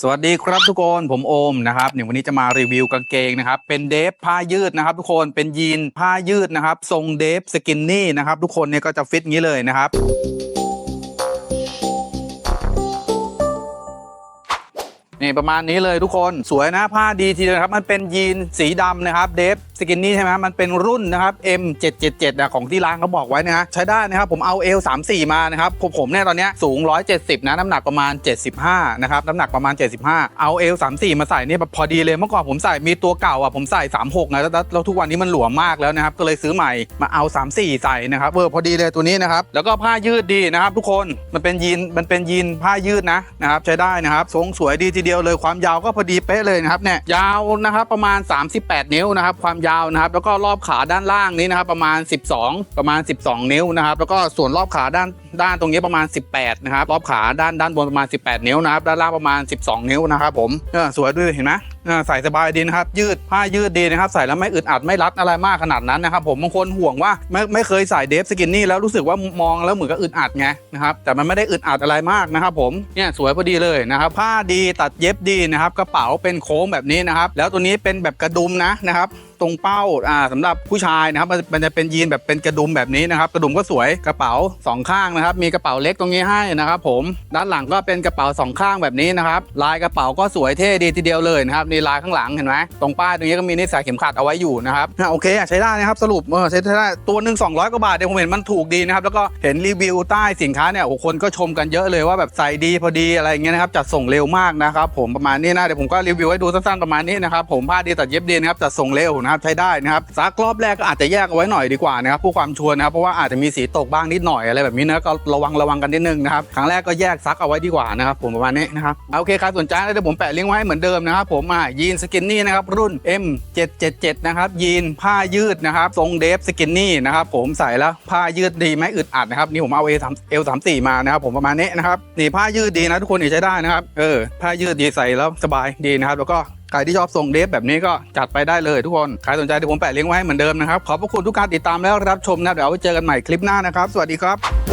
สวัสดีครับทุกคนผมโอมนะครับเนี่ยวันนี้จะมารีวิวกางเกงนะครับ เป็นเดฟผ้ายืดนะครับ ทุกคนเป็นยีนผ้ายืดนะครับ ทรงเดฟสกินนี่นะครับ ทุกคนเนี่ยก็จะฟิตงี้เลยนะครับนี่ประมาณนี้เลยทุกคนสวยนะผ้าดีทีเดียวครับ มันเป็นยีนสีดำนะครับ เดฟสกินนี่ใช่ไหมมันเป็นรุ่นนะครับ M777 นะของที่ร้านเขาบอกไว้นะฮะใช้ได้นะครับผมเอา L34 มานะครับผมผมเนี่ยตอนเนี้ยสูง 170 นะน้ำหนักประมาณ 75 นะครับน้ำหนักประมาณ 75 เอา L34 มาใส่เนี่ยแบบพอดีเลยเมื่อก่อนผมใส่มีตัวเก่าอะผมใส่ 36นะแล้วแล้วแล้วทุกวันนี้มันหลวมมากแล้วนะครับก็เลยซื้อใหม่มาเอา 34 ใส่นะครับเออพอดีเลยตัวนี้นะครับแล้วก็ผ้ายืดดีนะครับ ทุกคนมันเป็นยีนมันเป็นยีนผ้ายืดนะนะครับใช้ได้นะครับทรงสวยดีทีเดียวเลยความยาวก็พอดีเป๊ะเลยนะครับเนี่ยยาวนะครับประมาณ 38 นิ้วนะครับความยาวนะครับ แล้วก็รอบขาด้านล่างนี้นะครับ ประมาณ 12 ประมาณ 12 นิ้วนะครับ แล้วก็ส่วนรอบขาด้านด้านตรงนี้ประมาณ 18 นะครับ รอบขาด้านด้านบนประมาณ 18 นิ้วนะครับ ด้านล่างประมาณ 12 นิ้วนะครับผมเออสวยด้วยเห็นไหม ใส่สบายดีนะครับ ยืดผ้ายืดดีนะครับ ใส่แล้วไม่อึดอัดไม่รัดอะไรมากขนาดนั้นนะครับผมบางคนห่วงว่าไม่ไม่เคยใส่เดฟสกินนี่แล้วรู้สึกว่ามองแล้วเหมือนกับอึดอัดไงนะครับแต่มันไม่ได้อึดอัดอะไรมากนะครับผมเนี่ยสวยพอดีเลยนะครับผ้าดีตัดเย็บดีนะครับกระเป๋าเป็นโค้งแบบนี้นะครับแล้วตัวนี้เป็นแบบกระดุมนะนะครับตรงเป้าอ่าสำหรับผู้ชายนะครับมันจะเป็นยีนแบบเป็นกระดุมแบบนี้นะครับ กระดุมก็สวยกระเป๋าสองข้างนะครับ มีกระเป๋าเล็กตรงนี้ให้นะครับ ผมด้านหลังก็เป็นกระเป๋าสองข้างแบบนี้นะครับ ลายกระเป๋าก็สวยเท่ดีทีเดียวเลยนะครับนี่ลายข้างหลังเห็นไหมตรงป้ายตรงนี้ก็มีนิสสายเข็มขัดเอาไว้อยู่นะครับอ่โอเคใช้ได้นะครับสรุปเออใช้ได้ตัวหนึ่ง200กว่าบาทเดี๋ยวผมเห็นมันถูกดีนะครับแล้วก็เห็นรีวิวใต้สินค้าเนี่ยโอ้คนก็ชมกันเยอะเลยว่าแบบใส่ดีพอดีอะไรอย่างเงี้ยนะครับจัดส่งเร็วมากนะครับผมประมาณนี้นะเดี๋ยวผมก็รีวิวให้ดูสั้นๆประมาณนี้นะครับผมผ้าดีตัดเย็บดีนะครับจัดส่งเร็วนะครับใช้ได้นะครับซักรอบแรกก็อาจจะแยกเอาไว้หน่อยดีกว่านะครับเพื่อความชัวร์นะครับเพราะว่าอาจจะมีสีตกบ้างนิดหน่อยอะไรแบบนี้นะก็ระวังระวังกันนิดนึงนะครับครั้งแรกก็แยกซักเอาไว้ดีกว่านะครับผมประมาณนี้นะครับโอเคใครสนใจเดี๋ยวผมแปะลิงก์ไว้ให้เหมือนเดิมนะครับผมอะยีนสกินนี่นะครับรุ่น M777 นะครับยีนผ้ายืดนะครับทรงเดฟสกินนี่นะครับผมใส่แล้วผ้ายืดดีไหมอึดอัดนะครับนี่ผมเอา A3 L34 มานะครับผมประมาณนี้นะครับนี่ผ้ายืดดีนะทุกคนใช้ได้นะครับเออผ้ายืดดีใส่แล้วสบายดีนะครับแล้วก็ใครที่ชอบส่งเดฟแบบนี้ก็จัดไปได้เลยทุกคน ใครสนใจเดี๋ยวผมแปะลิงก์ไว้ให้เหมือนเดิมนะครับ ขอบพระคุณทุกการติดตามแล้วรับชมนะ เดี๋ยวไว้เจอกันใหม่คลิปหน้านะครับ สวัสดีครับ